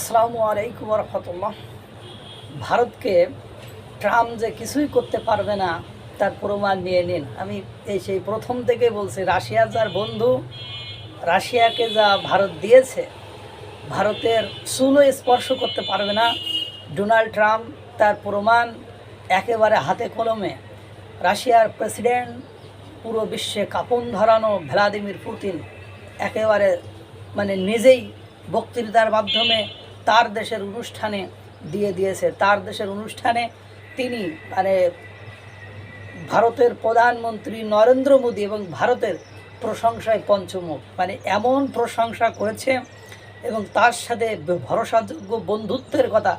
আসসালামু আলাইকুম রহমতুল্লাহ। ভারতকে ট্রাম্প যে কিছুই করতে পারবে না, তার প্রমাণ নিয়ে নিন। আমি এই সেই প্রথম থেকে বলছি, রাশিয়া যার বন্ধু, রাশিয়াকে যা ভারত দিয়েছে, ভারতের চুলো স্পর্শ করতে পারবে না। ডোনাল্ড ট্রাম্প তার প্রমাণ একেবারে হাতে কলমে। রাশিয়ার প্রেসিডেন্ট, পুরো বিশ্বে কাপন ধরানো ভ্লাদিমির পুতিন একেবারে মানে নিজেই বক্তৃতার মাধ্যমে তার দেশের অনুষ্ঠানে দিয়ে দিয়েছে। তার দেশের অনুষ্ঠানে তিনি মানে ভারতের প্রধানমন্ত্রী নরেন্দ্র মোদী এবং ভারতের প্রশংসায় পঞ্চমুখ। মানে এমন প্রশংসা করেছে এবং তার সাথে ভরসাযোগ্য বন্ধুত্বের কথা,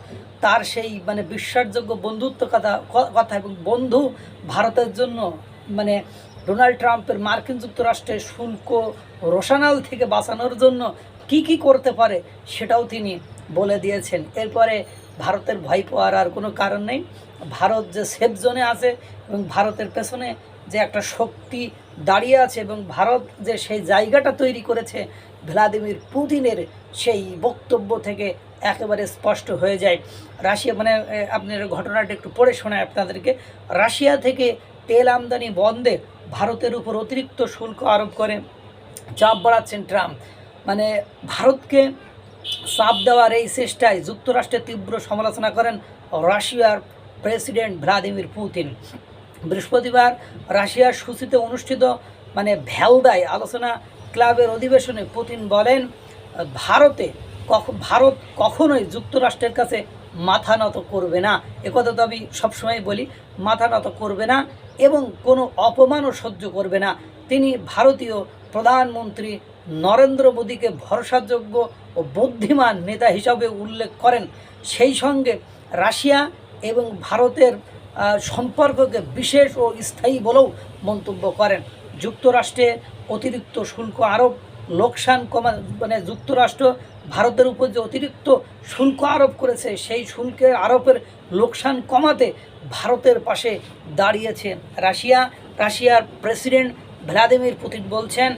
তার সেই মানে বিশ্বাসযোগ্য বন্ধুত্ব কথা কথা এবং বন্ধু ভারতের জন্য মানে ডোনাল্ড ট্রাম্পের মার্কিন যুক্তরাষ্ট্রের শুল্ক রোশানাল থেকে বাঁচানোর জন্য কি কি করতে পারে সেটাও তিনি বলে দিয়েছেন। এরপরে ভারতের ভয় পাওয়ার আর কোনো কারণ নেই। ভারত যে সেফ জোনে আছে এবং ভারতের পেছনে যে একটা শক্তি দাঁড়িয়ে আছে এবং ভারত যে সেই জায়গাটা তৈরি করেছে ভ্লাদিমির পুতিনের সেই বক্তব্য থেকে একেবারে স্পষ্ট হয়ে যায়। রাশিয়া মানে আপনার ঘটনাটা একটু পড়ে শোনায় আপনাদেরকে। রাশিয়া থেকে তেল আমদানি বন্ধে ভারতের উপর অতিরিক্ত শুল্ক আরোপ করে। চাপ বাড়াচ্ছেন ট্রাম্প। মানে ভারতকে চাপ দেওয়ার এই চেষ্টায় যুক্তরাষ্ট্রের তীব্র সমালোচনা করেন রাশিয়ার প্রেসিডেন্ট ভ্লাদিমির পুতিন। বৃহস্পতিবার রাশিয়ার সূচিতে অনুষ্ঠিত মানে ভ্যালদায় আলোচনা ক্লাবের অধিবেশনে পুতিন বলেন, ভারতে কখ, ভারত কখনোই যুক্তরাষ্ট্রের কাছে মাথা নত করবে না। একথা তো আমি সবসময় বলি, মাথা নত করবে না এবং কোনো অপমানও সহ্য করবে না। তিনি ভারতীয় প্রধানমন্ত্রী নরেন্দ্র মোদীকে ভরসাযোগ্য ও বুদ্ধিমান নেতা হিসাবে উল্লেখ করেন। সেই সঙ্গে রাশিয়া এবং ভারতের সম্পর্ককে বিশেষ ও স্থায়ী বলেও মন্তব্য করেন। যুক্তরাষ্ট্রে অতিরিক্ত শুল্ক আরোপ, লোকসান কমা মানে যুক্তরাষ্ট্র ভারতের উপর যে অতিরিক্ত শুল্ক আরোপ করেছে, সেই শুল্কের আরোপের লোকসান কমাতে ভারতের পাশে দাঁড়িয়েছে রাশিয়া। রাশিয়ার প্রেসিডেন্ট ভ্লাদিমির পুতিন বলছেন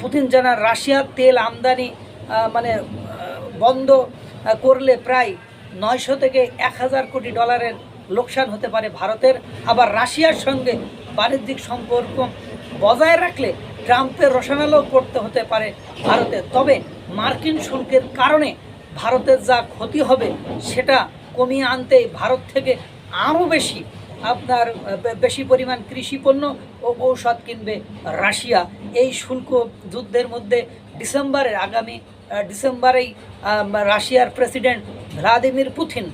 পুতিন জানান রাশিয়ার তেল আমদানি মানে বন্ধ করলে প্রায় নয়শো থেকে এক হাজার কোটি ডলারের লোকসান হতে পারে ভারতের। আবার রাশিয়ার সঙ্গে বাণিজ্যিক সম্পর্ক বজায় রাখলে ট্রাম্পের রসানালও করতে হতে পারে ভারতের তবে মার্কিন শুল্কের কারণে ভারতের যা ক্ষতি হবে সেটা কমিয়ে আনতেই ভারত থেকে আরও বেশি আপনার বেশি পরিমাণ কৃষি পণ্য ও ঔষধ কিনবে রাশিয়া। এই শুল্ক যুদ্ধের মধ্যে ডিসেম্বরের আগামী ডিসেম্বরেই রাশিয়ার প্রেসিডেন্ট ভ্লাদিমির পুতিন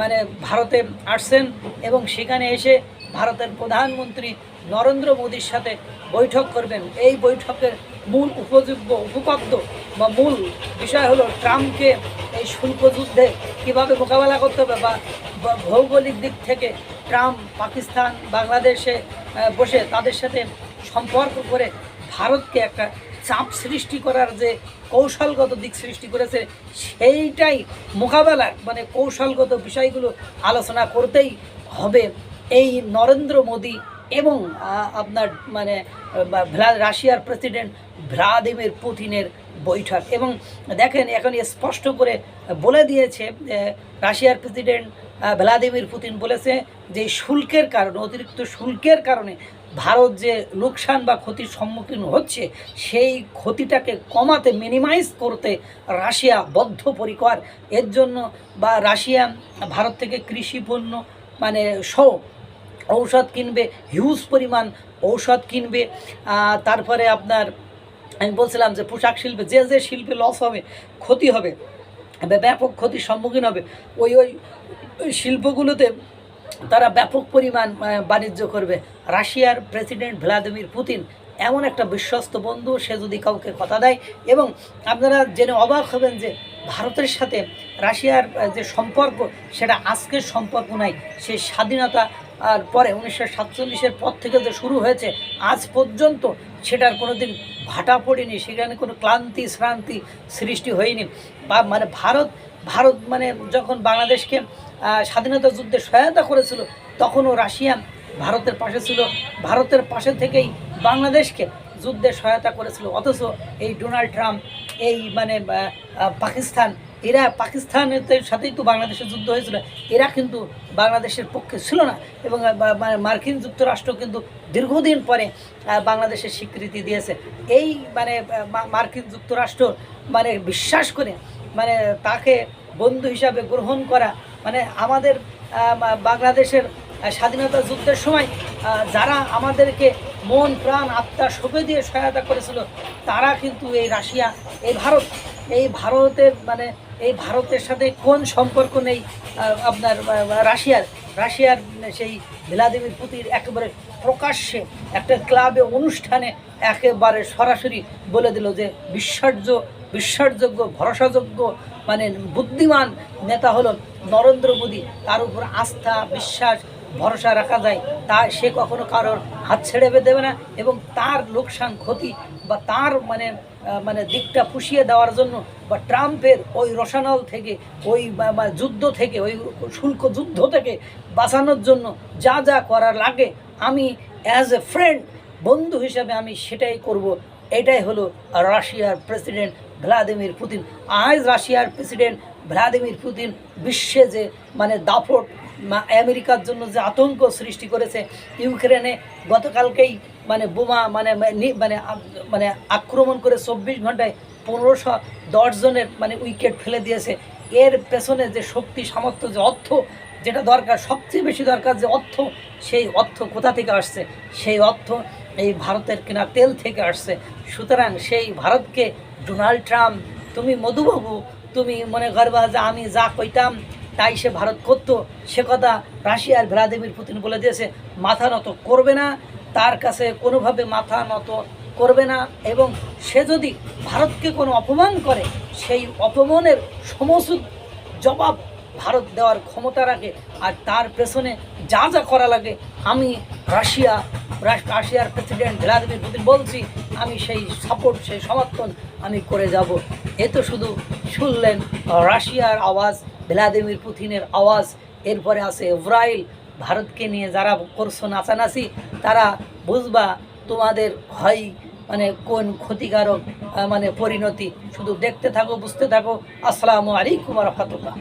মানে ভারতে আসছেন এবং সেখানে এসে ভারতের প্রধানমন্ত্রী নরেন্দ্র মোদীর সাথে বৈঠক করবেন। এই বৈঠকের মূল উপযোগ্য উপপাদ্য বা মূল বিষয় হলো ট্রাম্পকে এই শুল্ক যুদ্ধে কীভাবে মোকাবেলা করতে হবে বা ভৌগোলিক দিক থেকে ট্রাম্প, পাকিস্তান, বাংলাদেশে বসে তাদের সাথে সম্পর্ক করে ভারতকে একটা চাপ সৃষ্টি করার যে কৌশলগত দিক সৃষ্টি করেছে, সেইটাই মোকাবেলার মানে কৌশলগত বিষয়গুলো আলোচনা করতেই হবে এই নরেন্দ্র মোদী এবং আপনার মানে রাশিয়ার প্রেসিডেন্ট ভ্লাদিমির পুতিনের বৈঠক। এবং দেখেন, এখন স্পষ্ট করে বলে দিয়েছে রাশিয়ার প্রেসিডেন্ট ভ্লাদিমির পুতিন বলেছে যে শুল্কের কারণে, অতিরিক্ত শুল্কের কারণে ভারত যে লোকসান বা ক্ষতির সম্মুখীন হচ্ছে, সেই ক্ষতিটাকে কমাতে মিনিমাইজ করতে রাশিয়া বদ্ধপরিকর। এর জন্য বা রাশিয়া ভারত থেকে কৃষি পণ্য মানে সহ ঔষধ কিনবে হিউজ পরিমাণ ঔষধ কিনবে তারপরে আপনার আমি বলছিলাম যে পোশাক শিল্পে, যে যে শিল্পে লস হবে, ক্ষতি হবে ব্য- ব্যাপক ক্ষতির সম্মুখীন হবে, ওই ওই শিল্পগুলোতে তারা ব্যাপক পরিমাণ বাণিজ্য করবে। রাশিয়ার প্রেসিডেন্ট ভ্লাদিমির পুতিন এমন একটা বিশ্বস্ত বন্ধু, সে যদি কাউকে কথা দেয় এবং আপনারা জেনে অবাক হবেন যে ভারতের সাথে রাশিয়ার যে সম্পর্ক, সেটা আজকের সম্পর্ক নাই, সে স্বাধীনতা আর পরে উনিশশো সাতচল্লিশের পর থেকে যে শুরু হয়েছে। আজ পর্যন্ত সেটার কোনো দিন ভাটা পড়েনি, সেখানে কোনো ক্লান্তি, শ্রান্তি সৃষ্টি হয়নি। বা মানে ভারত ভারত মানে যখন বাংলাদেশকে স্বাধীনতা যুদ্ধে সহায়তা করেছিল, তখনও রাশিয়া ভারতের পাশে ছিল। ভারতের পাশে থেকেই বাংলাদেশকে যুদ্ধে সহায়তা করেছিল। অথচ এই ডোনাল্ড ট্রাম্প, এই মানে পাকিস্তান এরা পাকিস্তানের সাথেই তো বাংলাদেশের যুদ্ধ হয়েছিল। এরা কিন্তু বাংলাদেশের পক্ষে ছিল না এবং মার্কিন যুক্তরাষ্ট্র কিন্তু দীর্ঘদিন পরে বাংলাদেশের স্বীকৃতি দিয়েছে। এই মানে মার্কিন যুক্তরাষ্ট্র মানে বিশ্বাস করে মানে তাকে বন্ধু হিসাবে গ্রহণ করা মানে আমাদের বাংলাদেশের স্বাধীনতা যুদ্ধের সময় যারা আমাদেরকে মন, প্রাণ, আত্মা সঁপে দিয়ে সহায়তা করেছিল, তারা কিন্তু এই রাশিয়া, এই ভারত এই ভারতের মানে এই ভারতের সাথে কোন সম্পর্ক নেই আপনার রাশিয়ার? রাশিয়ার সেই ভ্লাদিমির পুতিন একেবারে প্রকাশ্যে একটা ক্লাবে, অনুষ্ঠানে একেবারে সরাসরি বলে দিল যে বিশ্বার্য বিশ্বাসযোগ্য ভরসাযোগ্য মানে বুদ্ধিমান নেতা হলো নরেন্দ্র মোদী। তার উপর আস্থা, বিশ্বাস ভরসা রাখা যায়, তা সে কখনো কারোর হাত ছেড়ে দেবে না এবং তার লোকসান, ক্ষতি বা তার মানে মানে দিকটা পুষিয়ে দেওয়ার জন্য বা ট্রাম্পের ওই রসানল থেকে, ওই যুদ্ধ থেকে, ওই শুল্ক যুদ্ধ থেকে বাঁচানোর জন্য যা যা করার লাগে, আমি অ্যাজ এ ফ্রেন্ড বন্ধু হিসাবে আমি সেটাই করব। এটাই হলো রাশিয়ার প্রেসিডেন্ট ভ্লাদিমির পুতিন। আজ রাশিয়ার প্রেসিডেন্ট ভ্লাদিমির পুতিন বিশ্বে যে মানে দাপট মা- আমেরিকার জন্য যে আতঙ্ক সৃষ্টি করেছে ইউক্রেনে, গতকালকেই মানে বোমা মানে মানে মানে আক্রমণ করে চব্বিশ ঘন্টায় পনেরোশো দশ জনের মানে উইকেট ফেলে দিয়েছে। এর পেছনে যে শক্তি, সামর্থ্য, যে অর্থ যেটা দরকার, সবচেয়ে বেশি দরকার যে অর্থ, সেই অর্থ কোথা থেকে আসছে? সেই অর্থ এই ভারতের কেনা তেল থেকে আসছে। সুতরাং সেই ভারতকে ডোনাল্ড ট্রাম্প, তুমি মধুবাবু, তুমি মনে করবা যে আমি যা কইতাম তাই সে ভারত করতো। সে কথা রাশিয়ার ভ্লাদিমির পুতিন বলে দিয়েছে, মাথা নত করবে না, তার কাছে কোনোভাবে মাথা নত করবে না। এবং সে যদি ভারতকে কোনো অপমান করে, সেই অপমানের সমস্ত জবাব ভারত দেওয়ার ক্ষমতা রাখে। আর তার পেছনে যা যা করা লাগে, আমি রাশিয়া রাশিয়ার প্রেসিডেন্ট ভ্লাদিমির পুতিন বলছি, আমি সেই সাপোর্ট, সেই সমর্থন আমি করে যাব। এ তো শুধু শুনলেন রাশিয়ার আওয়াজ ভ্লাদিমির পুতিনের আওয়াজ, এরপরে আছে ইসরায়েল ভারতকে নিয়ে যারা করছ নাচানাচি, তারা বুঝবা তোমাদের হয় মানে কোন ক্ষতিকারক মানে পরিণতি। শুধু দেখতে থাকো, বুঝতে থাকো। আসসালামু আলাইকুম রহমতুল্লাহ।